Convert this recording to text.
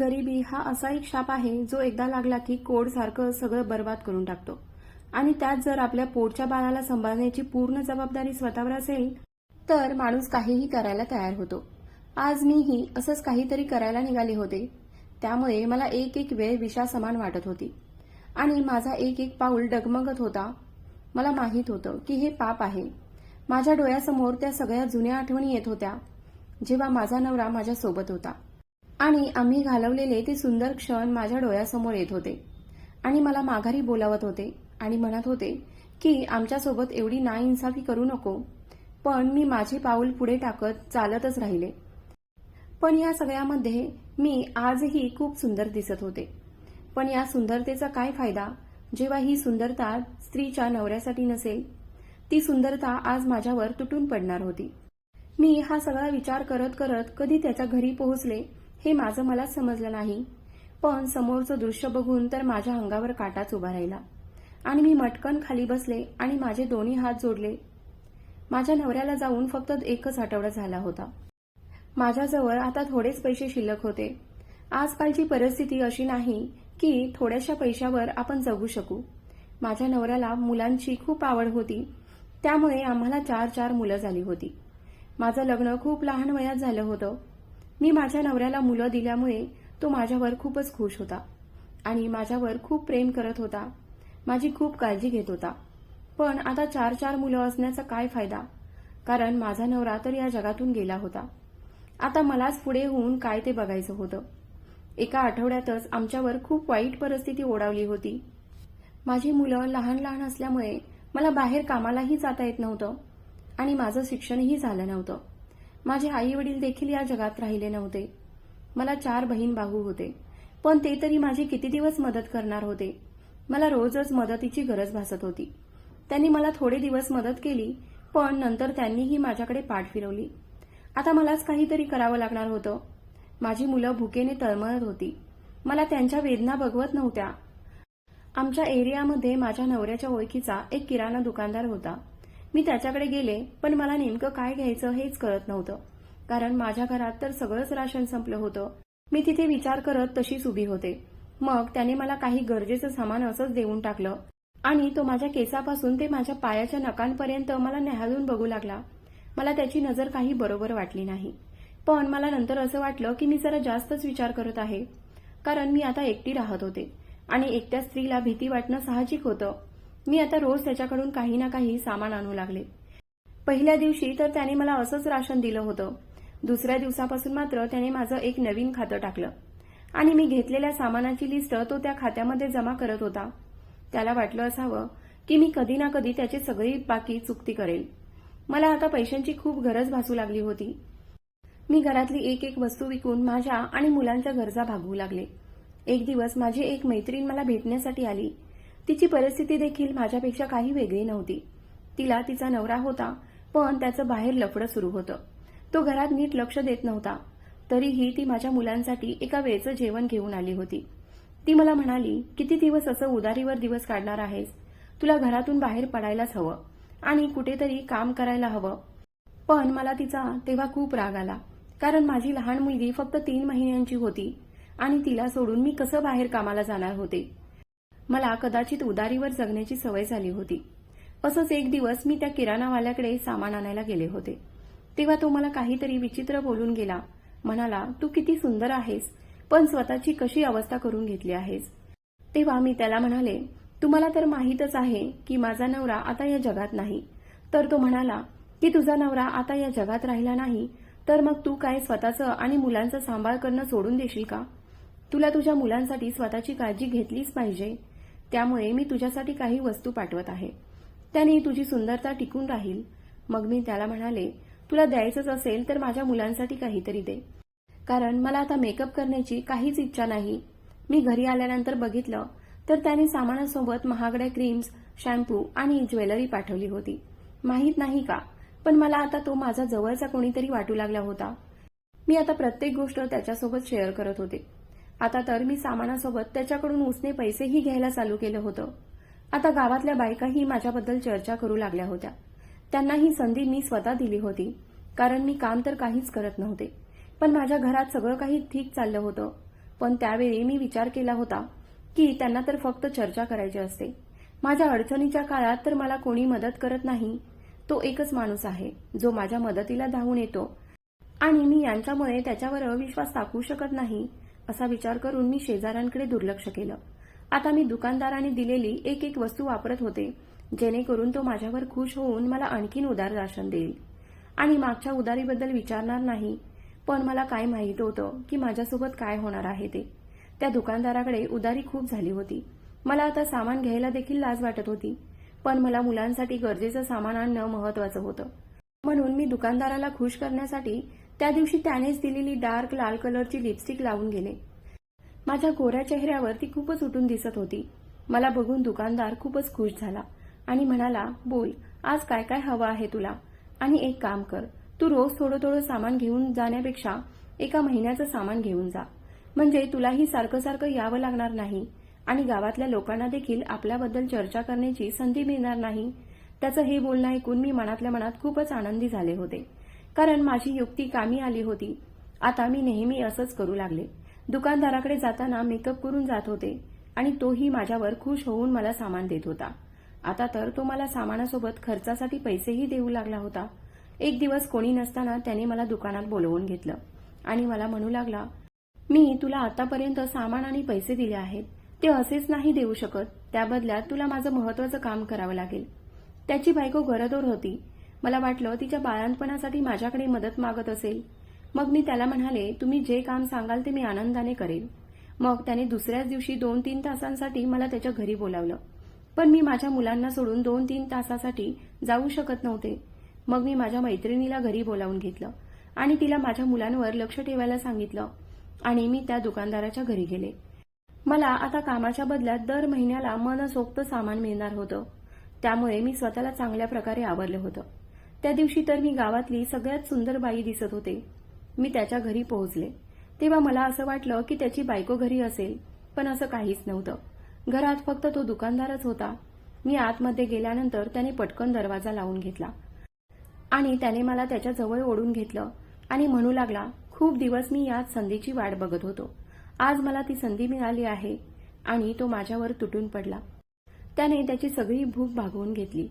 गरिबी हा असा एक शाप आहे जो एकदा लागला की कोड सारखं सगळं बर्बाद करून टाकतो. आणि त्यात जर आपल्या पोटच्या बाळाला सांभाळण्याची पूर्ण जबाबदारी स्वतःवर असेल तर माणूस काहीही करायला तयार होतो. आज मीही असंच काहीतरी करायला निघाले होते. त्यामुळे मला एक एक वेळ विषासमान वाटत होती. आणि माझा एक एक पाऊल डगमगत होता. मला माहीत होतं की हे पाप आहे. माझ्या डोळ्यासमोर त्या सगळ्या जुन्या आठवणी येत होत्या जेव्हा माझा नवरा माझ्या सोबत होता. आणि आम्ही घालवलेले ते सुंदर क्षण माझ्या डोळ्यासमोर येत होते. आणि मला माघारी बोलावत होते आणि म्हणत होते की आमच्यासोबत एवढी नाइन्साफी करू नको. पण मी माझे पाऊल पुढे टाकत चालतच राहिले. पण या सगळ्यामध्ये मी आजही खूप सुंदर दिसत होते. पण या सुंदरतेचा काय फायदा? जेव्हा ही सुंदरता स्त्रीच्या नवऱ्यासाठी नसेल ती सुंदरता आज माझ्यावर तुटून पडणार होती. मी हा सगळा विचार करत करत कधी त्याच्या घरी पोहोचले हे माझं मला समजलं नाही. पण समोरचं दृश्य बघून तर माझ्या अंगावर काटाच उभा राहिला. आणि मी मटकन खाली बसले आणि माझे दोन्ही हात जोडले. माझ्या नवऱ्याला जाऊन फक्त एकच आठवडा झाला होता. माझ्याजवळ आता थोडेच पैसे शिल्लक होते. आजकालची परिस्थिती अशी नाही की थोड्याशा पैशावर आपण जगू शकू. माझ्या नवऱ्याला मुलांची खूप आवड होती. त्यामुळे आम्हाला चार चार मुलं झाली होती. माझं लग्न खूप लहान वयात झालं होतं. मी माझ्या नवऱ्याला मुलं दिल्यामुळे तो माझ्यावर खूपच खुश होता आणि माझ्यावर खूप प्रेम करत होता. माझी खूप काळजी घेत होता. पण आता चार चार मुलं असण्याचा काय फायदा? कारण माझा नवरा तर या जगातून गेला होता. आता मलाच पुढे होऊन काय ते बघायचं होतं. एका आठवड्यातच आमच्यावर खूप वाईट परिस्थिती ओढावली होती. माझी मुलं लहान लहान असल्यामुळे मला बाहेर कामालाही जाता येत नव्हतं आणि माझं शिक्षणही झालं नव्हतं. माझे आई वडील देखील या जगात राहिले नव्हते. मला चार बहीण भाऊ होते. पण ते तरी माझी किती दिवस मदत करणार होते? मला रोजच मदतीची गरज भासत होती. त्यांनी मला थोडे दिवस मदत केली पण नंतर त्यांनीही माझ्याकडे पाठ फिरवली. आता मलाच काहीतरी करावं लागणार होतं. माझी मुलं भुकेने तळमळत होती. मला त्यांच्या वेदना बघवत नव्हत्या. आमच्या एरियामध्ये माझ्या नवऱ्याच्या ओळखीचा एक किराणा दुकानदार होता. मी त्याच्याकडे गेले पण मला नेमकं काय घ्यायचं हेच कळत नव्हतं. कारण माझ्या घरात तर सगळंच राशन संपलं होतं. मी तिथे विचार करत तशीच उभी होते. मग त्याने मला काही गरजेचं सामान असंच देऊन टाकलं. आणि तो माझ्या केसापासून ते माझ्या पायाच्या नकांपर्यंत मला न्याहाळून बघू लागला. मला त्याची नजर काही बरोबर वाटली नाही. पण मला नंतर असं वाटलं की मी जरा जास्तच विचार करत आहे. कारण मी आता एकटी राहत होते. आणि एकट्या स्त्रीला भीती वाटणं साहजिक होतं. मी आता रोज त्याच्याकडून काही ना काही सामान आणू लागले. पहिल्या दिवशी तर त्याने मला असंच राशन दिलं होतं. दुसऱ्या दिवसापासून मात्र त्याने माझं एक नवीन खातं टाकलं. आणि मी घेतलेल्या सामानाची लिस्ट तो त्या खात्यामध्ये जमा करत होता. त्याला वाटलं असावं की मी कधी ना कधी त्याची सगळी बाकी चुकती करेल. मला आता पैशांची खूप गरज भासू लागली होती. मी घरातली एक एक वस्तू विकून माझ्या आणि मुलांच्या गरजा भागवू लागले. एक दिवस माझी एक मैत्रीण मला भेटण्यासाठी आली. तिची परिस्थिती देखील माझ्यापेक्षा काही वेगळी नव्हती. तिला तिचा नवरा होता पण त्याचं बाहेर लफडं सुरू होतं. तो घरात नीट लक्ष देत नव्हता. तरीही ती माझ्या मुलांसाठी एका वेळचं जेवण घेऊन आली होती. ती मला म्हणाली किती दिवस असं उदारीवर दिवस काढणार आहेस? तुला घरातून बाहेर पडायलाच हवं आणि कुठेतरी काम करायला हवं. पण मला तिचा तेव्हा खूप राग आला कारण माझी लहान मुलगी फक्त तीन महिन्यांची होती आणि तिला सोडून मी कसं बाहेर कामाला जाणार होते? मला कदाचित उदारीवर जगण्याची सवय झाली होती. असंच एक दिवस मी त्या किराणावाल्याकडे सामान आणायला गेले होते. तेव्हा तो मला काहीतरी विचित्र बोलून गेला. म्हणाला तू किती सुंदर आहेस पण स्वतःची कशी अवस्था करून घेतली आहेस? तेव्हा मी त्याला म्हणाले तुम्हाला तर माहीतच आहे की माझा नवरा आता या जगात नाही. तर तो म्हणाला की तुझा नवरा आता या जगात राहिला नाही तर मग तू काय स्वतःचं आणि मुलांचा सांभाळ करणं सोडून देशील का? तुला तुझ्या मुलांसाठी स्वतःची काळजी घेतलीच पाहिजे. त्यामुळे मी तुझ्यासाठी काही वस्तू पाठवत आहे. त्याने तुझी सुंदरता टिकून राहील. मग मी त्याला म्हणाले तुला द्यायचंच असेल तर माझ्या मुलांसाठी काहीतरी दे. कारण मला आता मेकअप करण्याची काहीच इच्छा नाही. मी घरी आल्यानंतर बघितलं तर त्याने सामानासोबत महागड्या क्रीम्स शॅम्पू आणि ज्वेलरी पाठवली होती. माहीत नाही का पण मला आता तो माझा जवळचा कोणीतरी वाटू लागला होता. मी आता प्रत्येक गोष्ट त्याच्यासोबत शेअर करत होते. आता तर मी सामानासोबत त्याच्याकडून उसने पैसेही घ्यायला चालू केलं होतं. आता गावातल्या बायकाही माझ्याबद्दल चर्चा करू लागल्या होत्या. त्यांना ही संधी मी स्वतः दिली होती कारण मी काम तर काहीच करत नव्हते. पण माझ्या घरात सगळं काही ठीक चाललं होतं. पण त्यावेळी मी विचार केला होता की त्यांना तर फक्त चर्चा करायची असते. माझ्या अडचणीच्या काळात तर मला कोणी मदत करत नाही. तो एकच माणूस आहे जो माझ्या मदतीला धावून येतो. आणि मी यांच्यामुळे त्याच्यावर अविश्वास टाकू शकत नाही. असा विचार करून मी शेजाऱ्यांकडे दुर्लक्ष केलं. आता मी दुकानदाराने दिलेली एक एक वस्तू वापरत होते जेणेकरून तो माझ्यावर खुश होऊन मला आणखीन उदार राशन देईल. आणि मागच्या उदारीबद्दल विचारणार नाही पण मला काय माहीत होतं की माझ्यासोबत काय होणार आहे ते. त्या दुकानदाराकडे उदारी खूप झाली होती. मला आता सामान घ्यायला देखील लाज वाटत होती पण मला मुलांसाठी गरजेचं सामान आणणं महत्वाचं होतं. म्हणून मी दुकानदाराला खुश करण्यासाठी त्या दिवशी त्यानेच दिलेली डार्क लाल कलरची लिपस्टिक लावून गेले. माझ्या गोऱ्या चेहऱ्यावर ती खूपच उठून दिसत होती. मला बघून दुकानदार खूपच खुश झाला आणि म्हणाला बोल आज काय काय हवं आहे तुला? आणि एक काम कर तू रोज थोडं थोडं सामान घेऊन जाण्यापेक्षा एका महिन्याचं सामान घेऊन जा. म्हणजे तुलाही सारखं सारखं यावं लागणार नाही आणि गावातल्या लोकांना देखील आपल्याबद्दल चर्चा करण्याची संधी मिळणार नाही. त्याचं हे बोलणं ऐकून मी मनातल्या मनात खूपच आनंदी झाले होते. कारण माझी युक्ती कामी आली होती. आता मी नेहमी असंच करू लागले. दुकानदाराकडे जाताना मेकअप करून जात होते आणि तोही माझ्यावर खुश होऊन मला सामान देत होता. आता तर तो मला सामानासोबत खर्चासाठी पैसेही देऊ लागला होता. एक दिवस कोणी नसताना त्याने मला दुकानात बोलवून घेतलं आणि मला म्हणू लागला मी तुला आतापर्यंत सामान आणि पैसे दिले आहेत. ते असेच नाही देऊ शकत. त्या बदल्यात तुला माझं महत्वाचं काम करावं लागेल. त्याची बायको गरदोर होती. मला वाटलं तिच्या बाळांपणासाठी माझ्याकडे मदत मागत असेल. मग मी त्याला म्हणाले तुम्ही जे काम सांगाल ते मी आनंदाने करेन. मग त्याने दुसऱ्याच दिवशी दोन तीन तासांसाठी मला त्याच्या घरी बोलावलं. पण मी माझ्या मुलांना सोडून दोन तीन तासासाठी जाऊ शकत नव्हते. मग मी माझ्या मैत्रिणीला घरी बोलावून घेतलं आणि तिला माझ्या मुलांवर लक्ष ठेवायला सांगितलं आणि मी त्या दुकानदाराच्या घरी गेले. मला आता कामाच्या बदल्यात दर महिन्याला मनसोक्त सामान मिळणार होतं. त्यामुळे मी स्वतःला चांगल्या प्रकारे आवरलं होतं. त्या दिवशी तर मी गावातली सगळ्यात सुंदर बाई दिसत होते. मी त्याच्या घरी पोहोचले. तेव्हा मला असं वाटलं की त्याची बायको घरी असेल पण असं काहीच नव्हतं. घरात फक्त तो दुकानदारच होता. मी आतमध्ये गेल्यानंतर त्याने पटकन दरवाजा लावून घेतला. आणि त्याने मला त्याच्याजवळ ओढून घेतलं आणि म्हणू लागला खूप दिवस मी याच संधीची वाट बघत होतो. आज मला ती संधी मिळाली आहे. आणि तो माझ्यावर तुटून पडला. त्याने त्याची सगळी भूक भागवून घेतली.